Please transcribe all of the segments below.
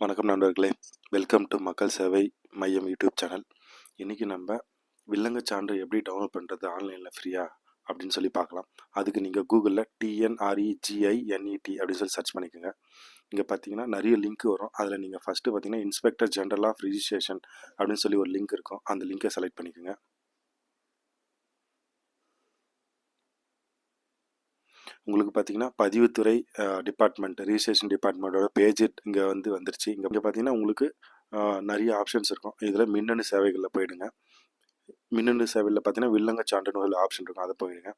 வணக்கம் நண்பர்களே. Welcome to மக்கள் சேவை மையம் யூடியூப் சேனல். இன்றைக்கி நம்ம வில்லங்க சான்று எப்படி டவுன்லோட் பண்ணுறது ஆன்லைனில் ஃப்ரீயாக அப்படின்னு சொல்லி பார்க்கலாம். அதுக்கு நீங்கள் கூகுளில் டிஎன்ஆர்இஜிஐஎன்இடி அப்படின்னு சொல்லி சர்ச் பண்ணிக்கோங்க. இங்கே பார்த்தீங்கன்னா நிறைய லிங்க் வரும். அதில் நீங்கள் ஃபஸ்ட்டு பார்த்தீங்கன்னா இன்ஸ்பெக்டர் ஜென்ரல் ஆஃப் ரிஜிஸ்ட்ரேஷன் அப்படின்னு சொல்லி ஒரு லிங்க் இருக்கும். அந்த லிங்கை செலக்ட் பண்ணிக்கோங்க. உங்களுக்கு பார்த்தீங்கன்னா பதிவுத்துறை டிபார்ட்மெண்ட் ரிஜிஸ்ட்ரேஷன் டிபார்ட்மெண்ட்டோட பேஜ் இங்கே வந்து வந்துருச்சு. இங்கே இங்கே பார்த்தீங்கன்னா உங்களுக்கு நிறைய ஆப்ஷன்ஸ் இருக்கும். இதில் மின்னணு சேவைகளில் போயிடுங்க. மின்னணு சேவையில் பார்த்தீங்கன்னா வில்லங்க சான்றுன்னு ஒரு ஆப்ஷன் இருக்கும். அதை போயிடுங்க.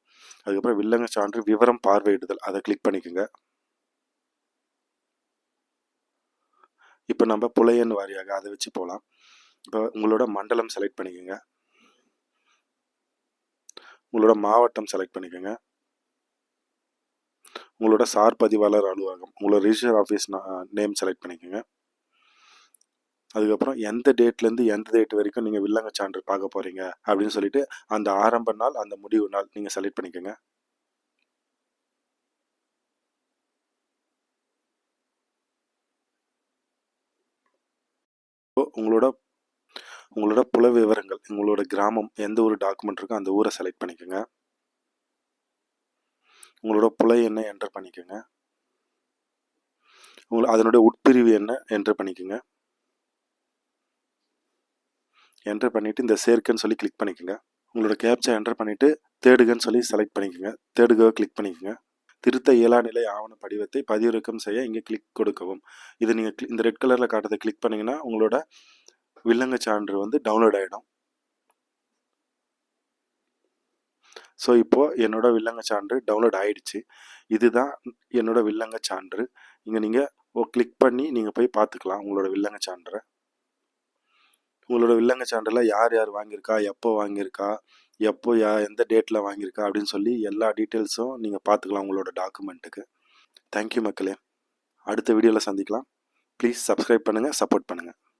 அதுக்கப்புறம் வில்லங்க சான்று விவரம் பார்வையிடுதல். அதை கிளிக் பண்ணிக்கோங்க. இப்போ நம்ம புலையன் வாரியாக அதை வச்சு போகலாம். இப்போ உங்களோட மண்டலம் செலக்ட் பண்ணிக்கோங்க. உங்களோட மாவட்டம் செலக்ட் பண்ணிக்கோங்க. உங்களோட சார் பதிவாளர் அலுவலகம் உங்களோட ரிஜிஸ்டர் ஆஃபீஸ் நேம் செலக்ட் பண்ணிக்கோங்க. அதுக்கப்புறம் எந்த டேட்லேருந்து எந்த டேட் வரைக்கும் நீங்கள் வில்லங்க சான்று பார்க்க போகிறீங்க அப்படின்னு சொல்லிட்டு அந்த ஆரம்ப நாள் அந்த முடிவு நாள் நீங்கள் செலக்ட் பண்ணிக்கோங்க. உங்களோட உங்களோட புல விவரங்கள் உங்களோட கிராமம் எந்த ஒரு டாக்குமெண்ட் இருக்கோ அந்த ஊரை செலக்ட் பண்ணிக்கோங்க. உங்களோட புல என்ன என்டர் பண்ணிக்கோங்க. உங்களை அதனுடைய உட்பிரிவு என்ன என்டர் பண்ணிக்கோங்க. என்டர் பண்ணிவிட்டு இந்த சேர்க்கைன்னு சொல்லி கிளிக் பண்ணிக்கோங்க. உங்களோட கேப்சா என்டர் பண்ணிவிட்டு தேடுகன்னு சொல்லி செலக்ட் பண்ணிக்கோங்க. தேடுகவை கிளிக் பண்ணிக்கோங்க. திருத்த இயலா நிலை ஆவண படிவத்தை பதிவிறக்கம் செய்ய இங்கே கிளிக் கொடுக்கவும். இது நீங்கள் இந்த ரெட் கலரில் காட்டுறதை கிளிக் பண்ணிங்கன்னா உங்களோட வில்லங்க சான்று வந்து டவுன்லோட் ஆகிடும் ஸோ இப்போது என்னோடய வில்லங்க சான்று டவுன்லோட் ஆயிடுச்சு. இதுதான் என்னோட வில்லங்க சான்று. இங்கே நீங்கள் ஓ கிளிக் பண்ணி நீங்கள் போய் பார்த்துக்கலாம் உங்களோட வில்லங்க சான்றை. உங்களோட வில்லங்க சான்றில் யார் யார் வாங்கியிருக்கா எப்போ வாங்கியிருக்கா எப்போ யா எந்த டேட்டில் வாங்கியிருக்கா அப்படின்னு சொல்லி எல்லா டீட்டெயில்ஸும் நீங்கள் பார்த்துக்கலாம் உங்களோட டாக்குமெண்ட்டுக்கு தேங்க்யூ மக்களே. அடுத்த வீடியோவில் சந்திக்கலாம். ப்ளீஸ் சப்ஸ்கிரைப் பண்ணுங்கள் சப்போர்ட் பண்ணுங்கள்